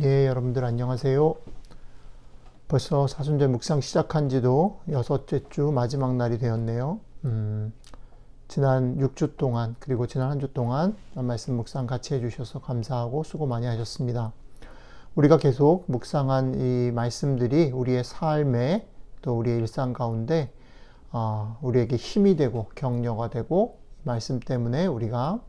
예, 여러분들 안녕하세요. 벌써 사순절 묵상 시작한 지도 여섯째 주 마지막 날이 되었네요. 음, 지난 6주 동안, 그리고 지난 한 주 동안 말씀 묵상 같이 해주셔서 감사하고 수고 많이 하셨습니다. 우리가 계속 묵상한 이 말씀들이 우리의 삶에 또 우리의 일상 가운데 어, 우리에게 힘이 되고 격려가 되고 말씀 때문에 우리가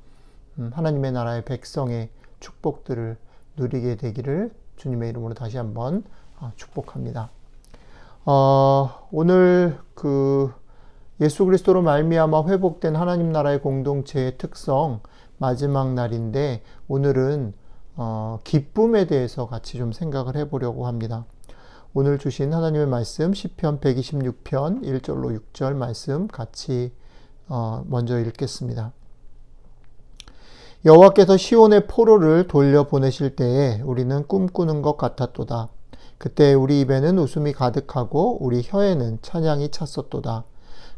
음, 하나님의 나라의 백성의 축복들을 누리게 되기를 주님의 이름으로 다시 한번 어, 축복합니다. 어, 오늘 그 예수 그리스도로 말미암아 회복된 하나님 나라의 공동체의 특성 마지막 날인데 오늘은 어, 기쁨에 대해서 같이 좀 생각을 해보려고 합니다. 오늘 주신 하나님의 말씀 시편 126편 1절로 6절 말씀 같이 어, 먼저 읽겠습니다. 여호와께서 시온의 포로를 돌려 보내실 때에 우리는 꿈꾸는 것 같았도다. 그때 우리 입에는 웃음이 가득하고 우리 혀에는 찬양이 찼었도다.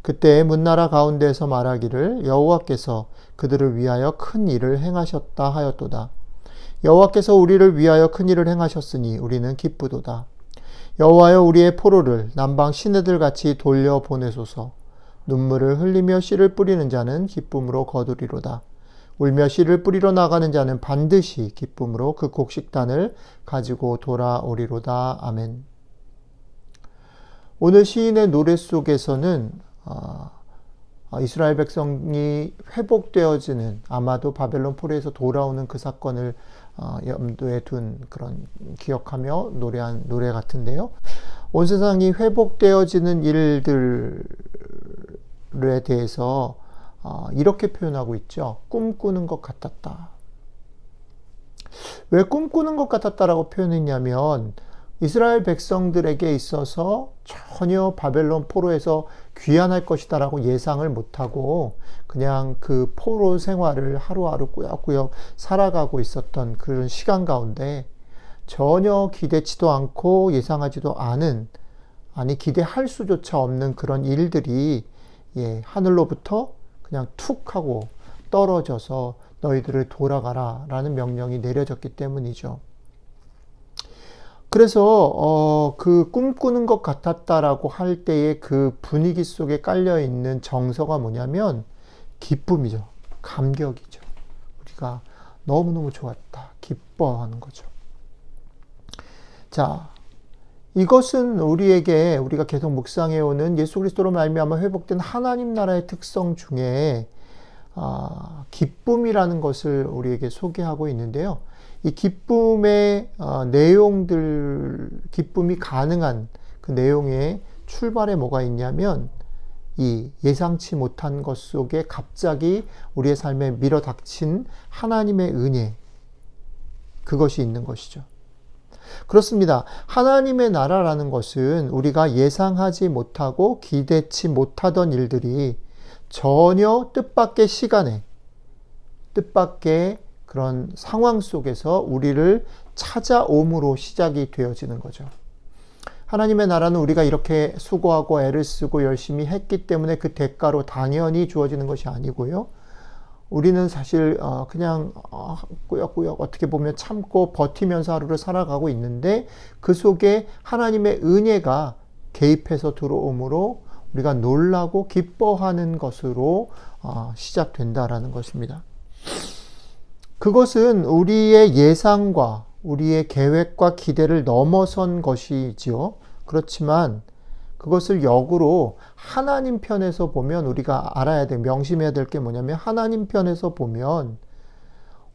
그때 문나라 가운데서 말하기를 여호와께서 그들을 위하여 큰 일을 행하셨다 하였도다. 여호와께서 우리를 위하여 큰 일을 행하셨으니 우리는 기쁘도다. 여호와여 우리의 포로를 남방 시내들 같이 돌려 보내소서. 눈물을 흘리며 씨를 뿌리는 자는 기쁨으로 거두리로다. 울며 씨를 뿌리러 나가는 자는 반드시 기쁨으로 그 곡식단을 가지고 돌아오리로다. 아멘. 오늘 시인의 노래 속에서는 아, 아, 이스라엘 백성이 회복되어지는 아마도 바벨론 포로에서 돌아오는 그 사건을 아, 염두에 둔 그런 기억하며 노래한 노래 같은데요. 온 세상이 회복되어지는 일들에 대해서 이렇게 표현하고 있죠. 꿈꾸는 것 같았다. 왜 꿈꾸는 것 같았다라고 표현했냐면 이스라엘 백성들에게 있어서 전혀 바벨론 포로에서 귀환할 것이다라고 예상을 못하고 그냥 그 포로 생활을 하루하루 꾸역꾸역 살아가고 있었던 그런 시간 가운데 전혀 기대치도 않고 예상하지도 않은 아니 기대할 수조차 없는 그런 일들이 예, 하늘로부터 그냥 툭 하고 떨어져서 너희들을 돌아가라 라는 명령이 내려졌기 때문이죠. 그래서 어, 그 꿈꾸는 것 같았다라고 할 때의 그 분위기 속에 깔려 있는 정서가 뭐냐면 기쁨이죠. 감격이죠. 우리가 너무너무 좋았다. 기뻐하는 거죠. 자, 이것은 우리에게 우리가 계속 묵상해 오는 예수 그리스도로 말미암아 회복된 하나님 나라의 특성 중에 아, 기쁨이라는 것을 우리에게 소개하고 있는데요. 이 기쁨의 어, 내용들, 기쁨이 가능한 그 내용의 출발에 뭐가 있냐면 이 예상치 못한 것 속에 갑자기 우리의 삶에 밀어닥친 하나님의 은혜, 그것이 있는 것이죠. 그렇습니다. 하나님의 나라라는 것은 우리가 예상하지 못하고 기대치 못하던 일들이 전혀 뜻밖의 시간에, 뜻밖의 그런 상황 속에서 우리를 찾아옴으로 시작이 되어지는 거죠. 하나님의 나라는 우리가 이렇게 수고하고 애를 쓰고 열심히 했기 때문에 그 대가로 당연히 주어지는 것이 아니고요. 우리는 사실 어, 그냥 어, 꾸역꾸역 어떻게 보면 참고 버티면서 하루를 살아가고 있는데 그 속에 하나님의 은혜가 개입해서 들어오므로 우리가 놀라고 기뻐하는 것으로 어, 시작된다라는 것입니다. 그것은 우리의 예상과 우리의 계획과 기대를 넘어선 것이지요. 그렇지만 그것을 역으로 하나님 편에서 보면 우리가 알아야 돼, 명심해야 될 게 뭐냐면 하나님 편에서 보면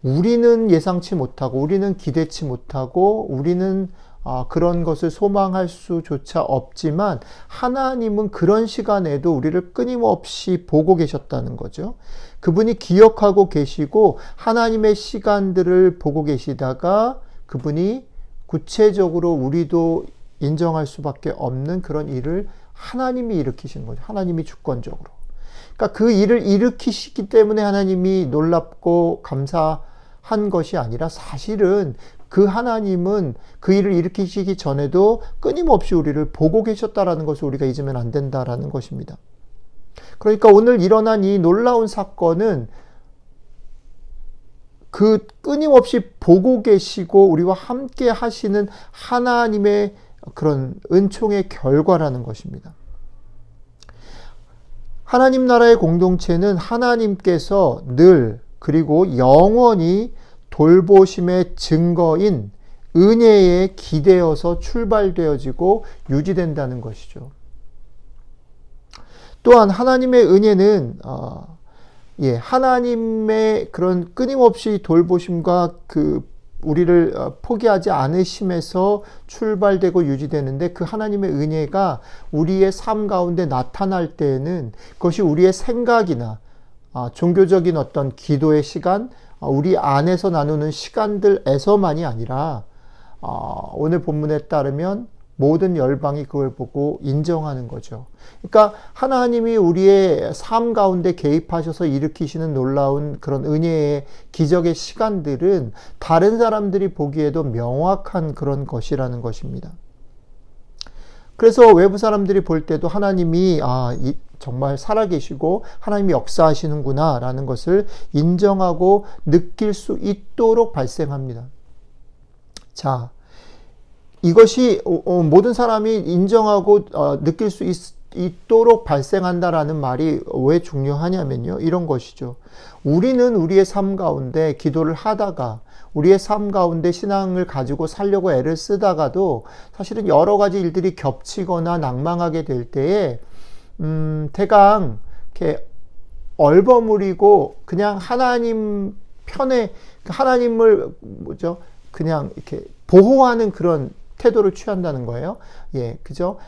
우리는 예상치 못하고 우리는 기대치 못하고 우리는 아, 그런 것을 소망할 수조차 없지만 하나님은 그런 시간에도 우리를 끊임없이 보고 계셨다는 거죠. 그분이 기억하고 계시고 하나님의 시간들을 보고 계시다가 그분이 구체적으로 우리도 인정할 수밖에 없는 그런 일을 하나님이 일으키신 거죠. 하나님이 주권적으로. 그러니까 그 일을 일으키시기 때문에 하나님이 놀랍고 감사한 것이 아니라 사실은 그 하나님은 그 일을 일으키시기 전에도 끊임없이 우리를 보고 계셨다라는 것을 우리가 잊으면 안 된다라는 것입니다. 그러니까 오늘 일어난 이 놀라운 사건은 그 끊임없이 보고 계시고 우리와 함께 하시는 하나님의 그런 은총의 결과라는 것입니다. 하나님 나라의 공동체는 하나님께서 늘 그리고 영원히 돌보심의 증거인 은혜에 기대어서 출발되어지고 유지된다는 것이죠. 또한 하나님의 은혜는 어, 예, 하나님의 그런 끊임없이 돌보심과 그 우리를 어, 포기하지 않으심에서 출발되고 유지되는데 그 하나님의 은혜가 우리의 삶 가운데 나타날 때에는 그것이 우리의 생각이나 아, 종교적인 어떤 기도의 시간, 아, 우리 안에서 나누는 시간들에서만이 아니라 아, 오늘 본문에 따르면 모든 열방이 그걸 보고 인정하는 거죠. 그러니까 하나님이 우리의 삶 가운데 개입하셔서 일으키시는 놀라운 그런 은혜의 기적의 시간들은 다른 사람들이 보기에도 명확한 그런 것이라는 것입니다. 그래서 외부 사람들이 볼 때도 하나님이 아, 이, 정말 살아계시고 하나님이 역사하시는구나라는 것을 인정하고 느낄 수 있도록 발생합니다. 자, 이것이 어, 어, 모든 사람이 인정하고 어, 느낄 수 있, 있도록 발생한다라는 말이 왜 중요하냐면요. 이런 것이죠. 우리는 우리의 삶 가운데 기도를 하다가 우리의 삶 가운데 신앙을 가지고 살려고 애를 쓰다가도 사실은 여러 가지 일들이 겹치거나 낭망하게 될 때에 음, 대강 이렇게 얼버무리고 그냥 하나님 편에 하나님을 뭐죠? 그냥 이렇게 보호하는 그런 태도를 취한다는 거예요. 예, 그죠?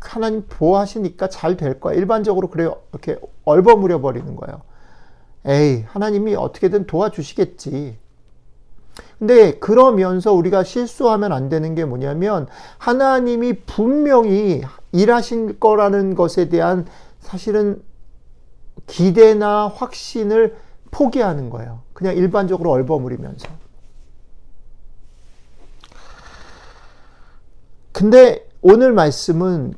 하나님 보호하시니까 잘 될 거야. 일반적으로 그래요. 이렇게 얼버무려 버리는 거예요. 에이, 하나님이 어떻게든 도와주시겠지. 근데 그러면서 우리가 실수하면 안 되는 게 뭐냐면 하나님이 분명히 일하신 거라는 것에 대한 사실은 기대나 확신을 포기하는 거예요. 그냥 일반적으로 얼버무리면서. 근데 오늘 말씀은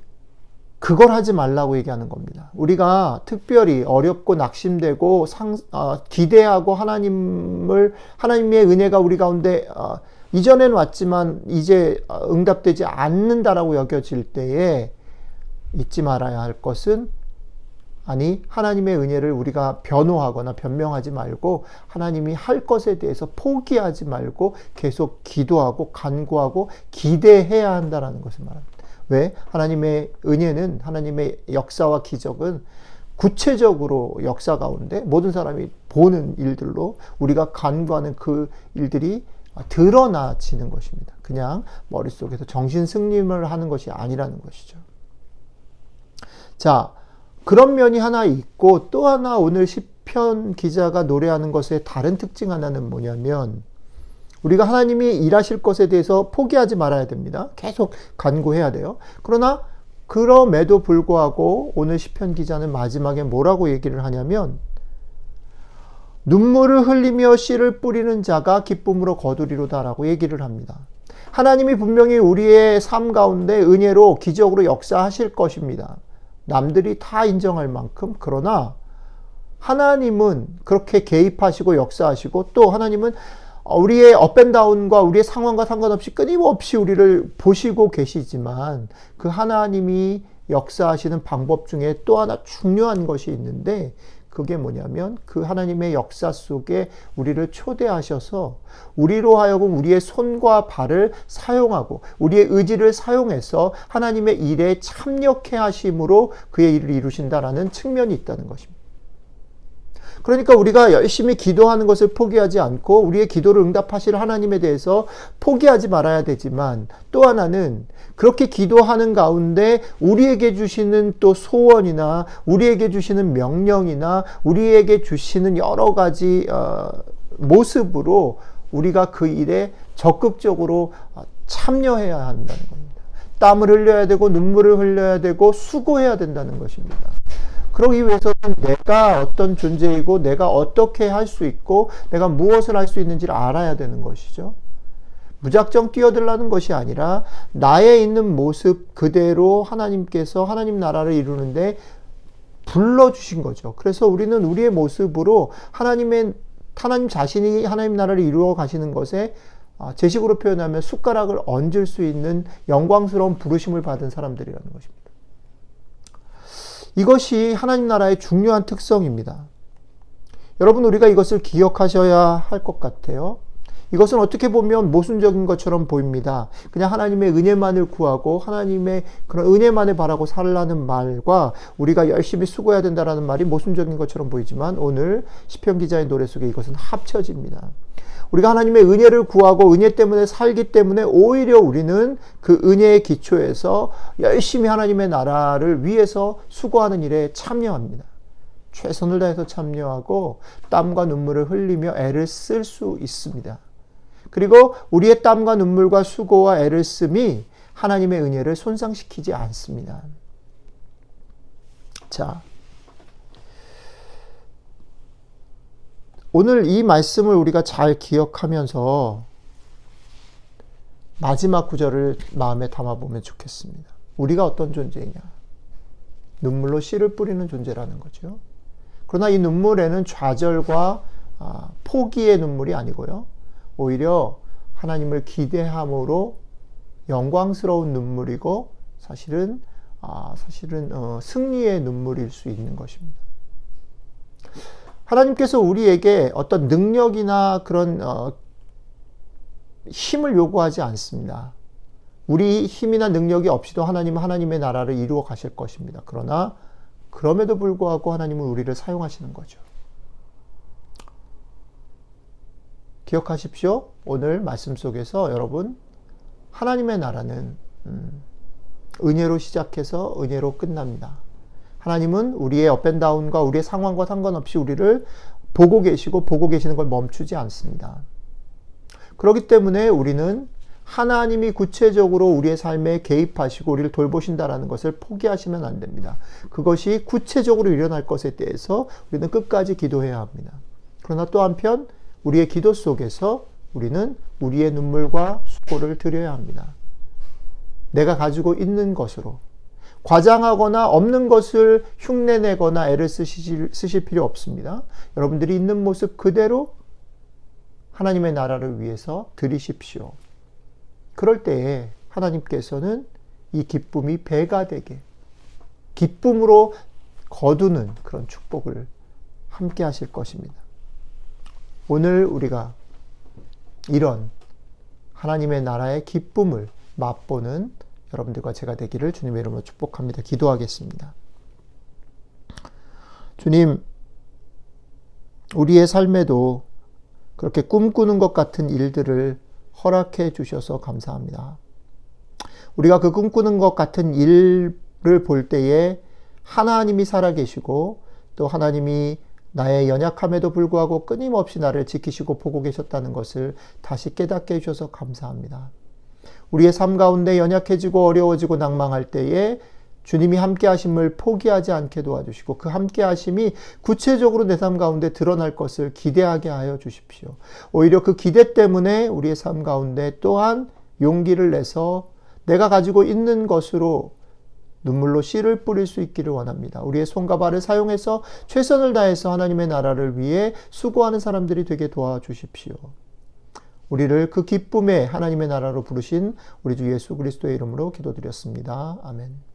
그걸 하지 말라고 얘기하는 겁니다. 우리가 특별히 어렵고 낙심되고 상, 어, 기대하고 하나님을 하나님의 은혜가 우리 가운데 어, 이전에는 왔지만 이제 응답되지 않는다라고 여겨질 때에 잊지 말아야 할 것은 아니 하나님의 은혜를 우리가 변호하거나 변명하지 말고 하나님이 할 것에 대해서 포기하지 말고 계속 기도하고 간구하고 기대해야 한다라는 것을 말합니다. 왜? 하나님의 은혜는 하나님의 역사와 기적은 구체적으로 역사 가운데 모든 사람이 보는 일들로 우리가 간구하는 그 일들이 드러나지는 것입니다. 그냥 머릿속에서 정신 승림을 하는 것이 아니라는 것이죠. 자, 그런 면이 하나 있고 또 하나 오늘 시편 기자가 노래하는 것의 다른 특징 하나는 뭐냐면 우리가 하나님이 일하실 것에 대해서 포기하지 말아야 됩니다. 계속 간구해야 돼요. 그러나 그럼에도 불구하고 오늘 시편 기자는 마지막에 뭐라고 얘기를 하냐면 눈물을 흘리며 씨를 뿌리는 자가 기쁨으로 거두리로다라고 얘기를 합니다. 하나님이 분명히 우리의 삶 가운데 은혜로 기적으로 역사하실 것입니다. 남들이 다 인정할 만큼 그러나 하나님은 그렇게 개입하시고 역사하시고 또 하나님은 우리의 업앤다운과 우리의 상황과 상관없이 끊임없이 우리를 보시고 계시지만 그 하나님이 역사하시는 방법 중에 또 하나 중요한 것이 있는데 그게 뭐냐면 그 하나님의 역사 속에 우리를 초대하셔서 우리로 하여금 우리의 손과 발을 사용하고 우리의 의지를 사용해서 하나님의 일에 참여케 하심으로 그의 일을 이루신다라는 측면이 있다는 것입니다. 그러니까 우리가 열심히 기도하는 것을 포기하지 않고 우리의 기도를 응답하실 하나님에 대해서 포기하지 말아야 되지만 또 하나는 그렇게 기도하는 가운데 우리에게 주시는 또 소원이나 우리에게 주시는 명령이나 우리에게 주시는 여러 가지 어, 모습으로 우리가 그 일에 적극적으로 참여해야 한다는 겁니다. 땀을 흘려야 되고 눈물을 흘려야 되고 수고해야 된다는 것입니다. 그러기 위해서는 내가 어떤 존재이고 내가 어떻게 할 수 있고 내가 무엇을 할 수 있는지를 알아야 되는 것이죠. 무작정 뛰어들라는 것이 아니라 나의 있는 모습 그대로 하나님께서 하나님 나라를 이루는데 불러주신 거죠. 그래서 우리는 우리의 모습으로 하나님의 하나님 자신이 하나님 나라를 이루어 가시는 것에 아, 제식으로 표현하면 숟가락을 얹을 수 있는 영광스러운 부르심을 받은 사람들이라는 것입니다. 이것이 하나님 나라의 중요한 특성입니다. 여러분, 우리가 이것을 기억하셔야 할 것 같아요. 이것은 어떻게 보면 모순적인 것처럼 보입니다. 그냥 하나님의 은혜만을 구하고 하나님의 그런 은혜만을 바라고 살라는 말과 우리가 열심히 수고해야 된다라는 말이 모순적인 것처럼 보이지만 오늘 시편 기자의 노래 속에 이것은 합쳐집니다. 우리가 하나님의 은혜를 구하고 은혜 때문에 살기 때문에 오히려 우리는 그 은혜의 기초에서 열심히 하나님의 나라를 위해서 수고하는 일에 참여합니다. 최선을 다해서 참여하고 땀과 눈물을 흘리며 애를 쓸 수 있습니다. 그리고 우리의 땀과 눈물과 수고와 애를 씀이 하나님의 은혜를 손상시키지 않습니다. 자, 오늘 이 말씀을 우리가 잘 기억하면서 마지막 구절을 마음에 담아보면 좋겠습니다. 우리가 어떤 존재이냐? 눈물로 씨를 뿌리는 존재라는 거죠. 그러나 이 눈물에는 좌절과 아, 포기의 눈물이 아니고요. 오히려 하나님을 기대함으로 영광스러운 눈물이고 사실은 아, 사실은 어, 승리의 눈물일 수 있는 것입니다. 하나님께서 우리에게 어떤 능력이나 그런 어, 힘을 요구하지 않습니다. 우리 힘이나 능력이 없이도 하나님은 하나님의 나라를 이루어 가실 것입니다. 그러나 그럼에도 불구하고 하나님은 우리를 사용하시는 거죠. 기억하십시오. 오늘 말씀 속에서 여러분 하나님의 나라는 음, 은혜로 시작해서 은혜로 끝납니다. 하나님은 우리의 업앤다운과 우리의 상황과 상관없이 우리를 보고 계시고 보고 계시는 걸 멈추지 않습니다. 그렇기 때문에 우리는 하나님이 구체적으로 우리의 삶에 개입하시고 우리를 돌보신다라는 것을 포기하시면 안 됩니다. 그것이 구체적으로 일어날 것에 대해서 우리는 끝까지 기도해야 합니다. 그러나 또 한편 우리의 기도 속에서 우리는 우리의 눈물과 수고를 드려야 합니다. 내가 가지고 있는 것으로 과장하거나 없는 것을 흉내내거나 애를 쓰실, 쓰실 필요 없습니다. 여러분들이 있는 모습 그대로 하나님의 나라를 위해서 드리십시오. 그럴 때에 하나님께서는 이 기쁨이 배가 되게 기쁨으로 거두는 그런 축복을 함께 하실 것입니다. 오늘 우리가 이런 하나님의 나라의 기쁨을 맛보는 여러분들과 제가 되기를 주님의 이름으로 축복합니다. 기도하겠습니다. 주님, 우리의 삶에도 그렇게 꿈꾸는 것 같은 일들을 허락해 주셔서 감사합니다. 우리가 그 꿈꾸는 것 같은 일을 볼 때에 하나님이 살아계시고 또 하나님이 나의 연약함에도 불구하고 끊임없이 나를 지키시고 보고 계셨다는 것을 다시 깨닫게 해주셔서 감사합니다. 우리의 삶 가운데 연약해지고 어려워지고 낭망할 때에 주님이 함께 하심을 포기하지 않게 도와주시고 그 함께 하심이 구체적으로 내 삶 가운데 드러날 것을 기대하게 하여 주십시오. 오히려 그 기대 때문에 우리의 삶 가운데 또한 용기를 내서 내가 가지고 있는 것으로 눈물로 씨를 뿌릴 수 있기를 원합니다. 우리의 손과 발을 사용해서 최선을 다해서 하나님의 나라를 위해 수고하는 사람들이 되게 도와주십시오. 우리를 그 기쁨의 하나님의 나라로 부르신 우리 주 예수 그리스도의 이름으로 기도드렸습니다. 아멘.